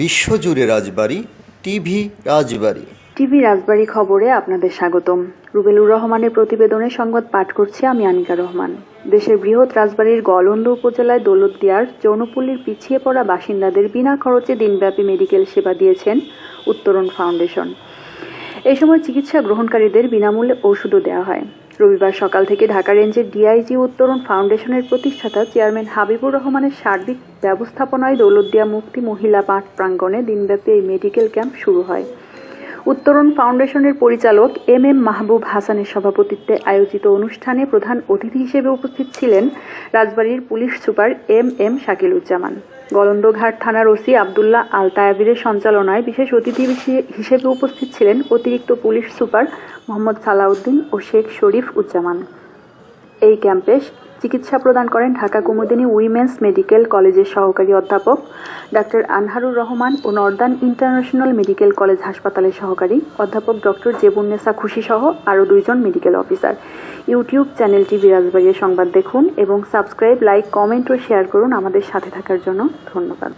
বিশ্বজুড়ে Rajbari, TV Rajbari. TV Rajbari খবরে আপনাদের স্বাগতম। রুবেলুর রহমানের প্রতিবেদনে সংবাদ পাঠ করছি আমি আনিকা রহমান। দেশের বৃহৎ রাজবাড়ির গলন্দ উপজেলায় দৌলতদিয়ার যৌনপল্লীর পিছিয়ে পড়া বাসিন্দাদের বিনা খরচে দিনব্যাপী মেডিকেল সেবা দিয়েছেন উত্তরণ ফাউন্ডেশন। এই সময় চিকিৎসা গ্রহণকারীদের বিনামূল্যে ওষুধও দেওয়া হয়। রবিবার সকাল থেকে ঢাকা রেঞ্জের ডিআইজি উত্তরণ ফাউন্ডেশনের প্রতিষ্ঠাতা চেয়ারম্যান হাবিবুর রহমানের সার্বিক ব্যবস্থাপনায় দৌলতদিয়া মুক্তি মহিলা পাঠ প্রাঙ্গণে দিনব্যাপী এই মেডিকেল ক্যাম্প শুরু হয়। উত্তরণ ফাউন্ডেশনের পরিচালক এম এম মাহবুব হাসানের সভাপতিত্বে আয়োজিত অনুষ্ঠানে প্রধান অতিথি হিসেবে উপস্থিত ছিলেন রাজবাড়ীর police super M M Shakiluzzaman. Goalandaghat থানার ওসি আবদুল্লাহ আল তায়াবিরের সঞ্চালনায় বিশেষ অতিথি হিসেবে উপস্থিত ছিলেন অতিরিক্ত পুলিশ সুপার মোহাম্মদ সালাউদ্দিন ও শেখ শরীফ উজ্জামান। এই ক্যাম্পে চিকিৎসা প্রদান করেন ঢাকা কুমুদিনী উইমেন্স মেডিকেল কলেজের সহকারী অধ্যাপক, ডাক্তার আনহারুর রহমান ও নর্দার্ন ইন্টারন্যাশনাল মেডিকেল কলেজ হাসপাতালের সহকারী অধ্যাপক ডক্টর জেবুন্নেসা খুশি সহ আরও দুইজন মেডিকেল অফিসার। ইউটিউব চ্যানেলটি বিরাজবাড়ির সংবাদ দেখুন এবং সাবস্ক্রাইব, লাইক, কমেন্ট ও শেয়ার করুন আমাদের সাথে থাকার জন্য ধন্যবাদ।